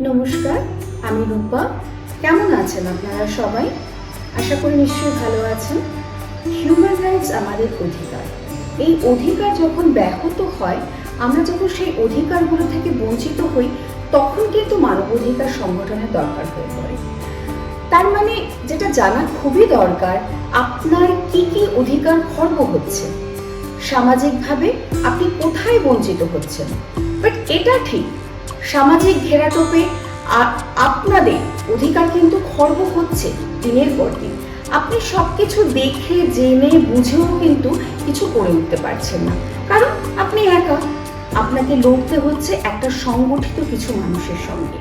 নমস্কার, আমি রূপা। কেমন আছেন আপনারা সবাই? আশা করি নিশ্চয়ই ভালো আছেন। হিউম্যান রাইটস আমাদের অধিকার। এই অধিকার যখন ব্যাহত হয়, আমরা যখন সেই অধিকারগুলো থেকে বঞ্চিত হই, তখন কিন্তু মানবাধিকার সংগঠনের দরকার হয়ে পড়ে। তার মানে যেটা জানা খুবই দরকার, আপনার কি কি অধিকার খর্ব হচ্ছে? সামাজিকভাবে আপনি কোথায় বঞ্চিত হচ্ছেন? বাট এটা ঠিক সামাজিক ঘেরাটোপে আ- আপনাদের অধিকার কিন্তু খর্ব হচ্ছে দিনের পর দিন। আপনি সব কিছু দেখে, জেনে, বুঝেও কিন্তু কিছু করে উঠতে পারছেন না। কারণ আপনি একা, আপনাকে লড়তে হচ্ছে একটা সংগঠিত কিছু মানুষের সঙ্গে।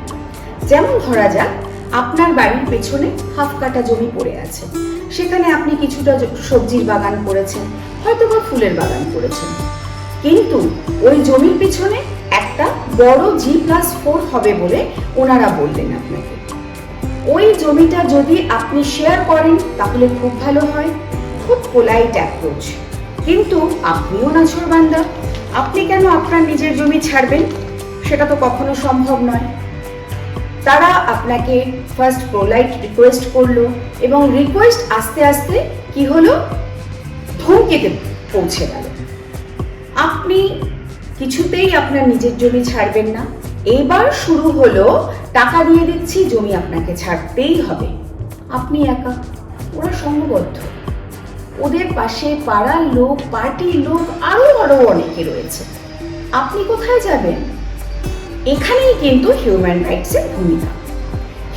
যেমন ধরা যাক, আপনার বাড়ির পেছনে হাফ কাটা জমি পড়ে আছে। সেখানে আপনি কিছুটা সবজির বাগান করেছেন হয়তো বা ফুলের বাগান করেছেন। কিন্তু ওই জমির পিছনে বড় জি প্লাস ফোর হবে বলে ওনারা বললেন আপনাকে। ওই জমিটা যদি আপনি শেয়ার করেন, তাহলে খুব ভালো হয়। খুব পোলাইট অ্যাপ্রোচ কিন্তু আপনিও নাছরবান্দা আপনি কেন আপনার নিজের জমি ছাড়বেন? সেটা তো কখনো সম্ভব নয়। তারা আপনাকে ফার্স্ট প্রোলাইট রিকোয়েস্ট করল এবং রিকোয়েস্ট আস্তে আস্তে কি হলো? ধমকিতে পৌঁছে গেল। আপনি কিছুতেই আপনার নিজের জমি ছাড়বেন না। এবার শুরু হলো, টাকা দিয়ে দিচ্ছি, জমি আপনাকে ছাড়তেই হবে। আপনি একা, ওরা সংঘবদ্ধ ওদের পাশে পাড়ার লোক, পার্টির লোক, আরও আরও অনেকে রয়েছে। আপনি কোথায় যাবেন? এখানেই কিন্তু হিউম্যান রাইটসের ভূমিকা।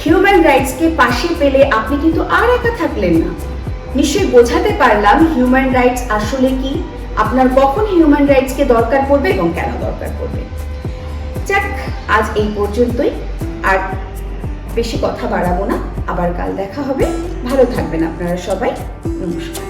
হিউম্যান রাইটসকে পাশে পেলে আপনি কিন্তু আর একা থাকলেন না। নিশ্চয়ই বোঝাতে পারলাম হিউম্যান রাইটস আসলে কি? আপনার কখন হিউম্যান রাইটসকে দরকার পড়বে এবং কেন দরকার পড়বে। যাক, আজ এই পর্যন্তই। আর বেশি কথা বাড়াবো না। আবার কাল দেখা হবে। ভালো থাকবেন আপনারা সবাই। নমস্কার।